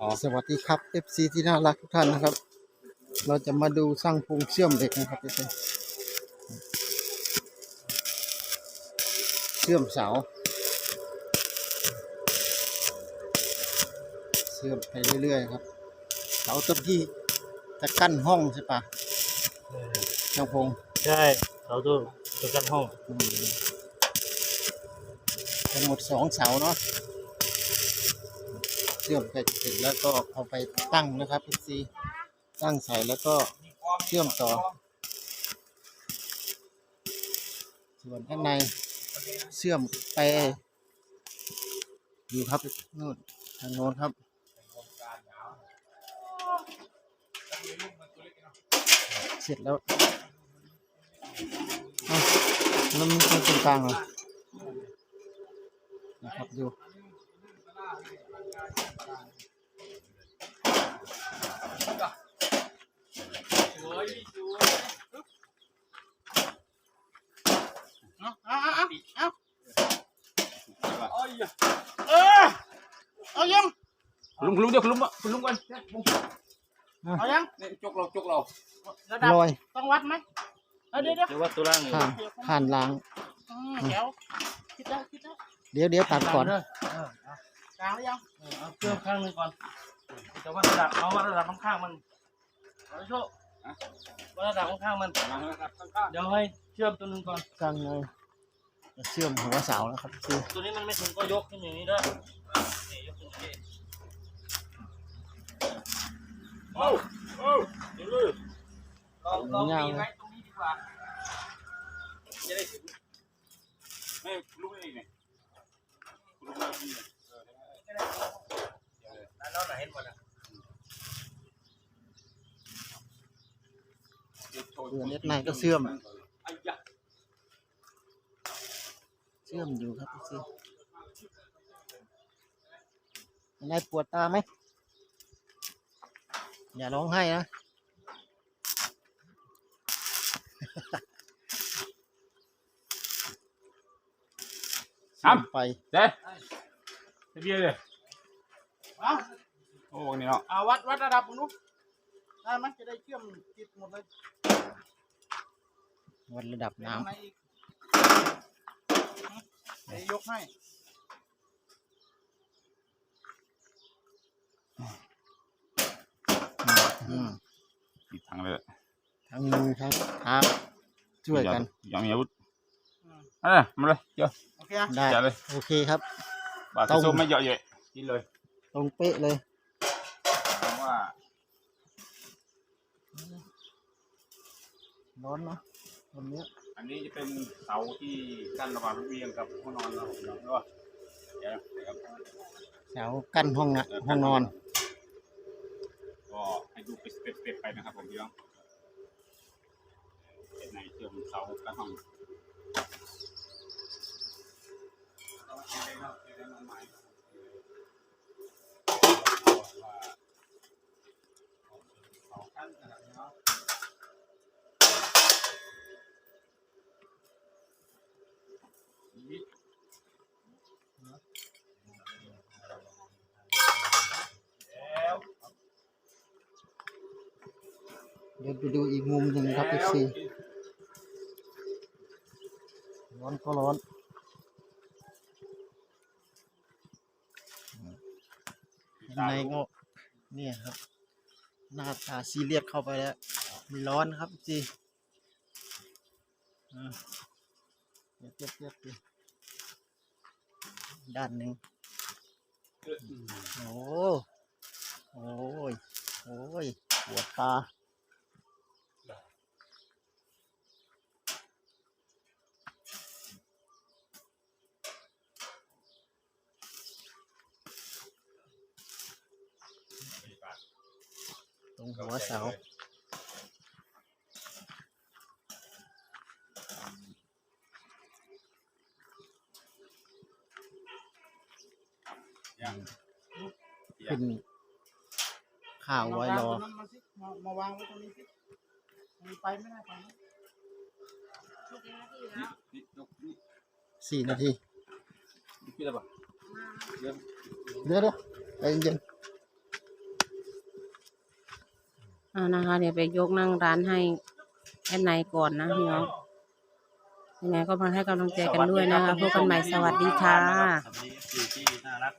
อ๋อสวัสดีครับ FC ที่น่ารักทุกท่านนะครับ เราจะมาดูสร้างพุงเชื่อมเหล็กนะครับทุกท่านเชื่อมเสา เชื่อมไปเรื่อยๆครับ เสาต้นที่จะกั้นห้องใช่ปะช่างพงใช่เราตัวตัวกันห้องอืมทั้งหมดสองเสาเนาะเชื่อมไปเสร็จแล้วก็เอาไปตั้งนะครับ FC ตั้งใส่แล้วก็เชื่อมต่อ ส่วนข้างในเชื่อมไปอยู่ครับนู่นทางโน้นครับเสร็จแล้วแล้วมันตรงกลางเหรอนะครับดู เอาเอาเอาเอาเออเอายังลุงลุงเดี๋ยวคุณ ลุงคุณลุงก่อนเอายังนี่จกเราจกเราระดับลอยต้องวัดไหมเอาเดี๋ยวเดี๋ยวเดี๋ยวว่าตัวล่างผ่านผ่านล้างอืมเดี๋ยวคิดแล้วคิดแล้วเดี๋ยวเดี๋ยวตัดก่อนเอเออเอากลางหรือยังเออเอาเครื่องข้างหนึงก่อนแต่ว่าระดับเอาว่าระดับข้างๆมันเอาไปโชว์ว่าระดับข้างๆมันมาครับข้างเดี๋ยวให้เชื่อมตัวหนึงก่อน กลางเลยจะเชื่อมหัวเสาแล้วครับคือตัวนี้มันไม่ถึงก็ยกขึ้นอย่างนี้ได้นี่ยกขึ้นอย่างนี้โอ้โอ้เดี๋ยวเลยลองลองมีไหมตรงนี้ดีกว่า จะได้ถึงไม่ลุงนี่ไง ลุงนี่แล้วไหนเห็นหมดอะเรือเล็กในก็เชื่อมไอ้ยะเชื่อมอยู่ครับคือยังไงปวดตาไหมอย่าร้องไห้นะเชื่อมไป เด้ เบียร์เลยเอาโอ้นี่เนาะเอาวัดวัดระดับมึงดูได้ไหมจะได้เชื่อมติดหมดเลยวัดระดับน้ข้างในอีกเดี๋ยวยกให้ำอืมติดทางเลยทั้งมือทั้งเท้าช่วยกัน ยังมีอาวุธอืมอะมาเลยเจอโอเคอะได้จัดเลยโอเคครับ บาดส้มไม่เยอะเยอะกินเลยตรงเป๊ะเลย เพราะว่าร้อนเนาะวันเนี้ยอันนี้จะเป็นเสาที่กั้นระหว่างระเบียงกับห้องนอนเราเนาะใช่ป่ะเดี๋ยวเดี๋ยวครับเสากั้นห้องนะห้องนอน ก็ให้ดูเป็นสเต็ปๆไปนะครับผมพี่น้องเป็นในเชื่อมเสากั้นห้องเอาเองเนาะเองเอาใหม่ว่า เสากั้นขนาดนี้เนาะเดี๋ยวไปดูอีกมุมหนึ่งครับเอฟซีร้อนก็ร้อนข้างในก็เนี่ยครับ หน้าตาซีเรียสเข้าไปแล้วมีร้อนครับจีอ่าเทียบเทียบเทียบด้านหนึ่งโอ้โอ้ยโอ้ยปวดตา หัวเสายังขึ้นข้าวไว้รอมาวางตงนั้นมาสิมามาวางไว้ตรงนี้สิมันไปไม่ได้ไปนะนี่ยกนี่สี่นาทีนี่คืออะไรป่ะเดี๋ยวเดี๋ยวเดี๋ยวใจเย็น อ่านะคะ เดี๋ยวไปยกนั่งร้านให้แอนไนก่อนนะพี่น้องยังไงก็มาให้กำลังใจกันด้วยนะคะพบกันใหม่สวัสดีค่ะ สวัสดีที่น่ารัก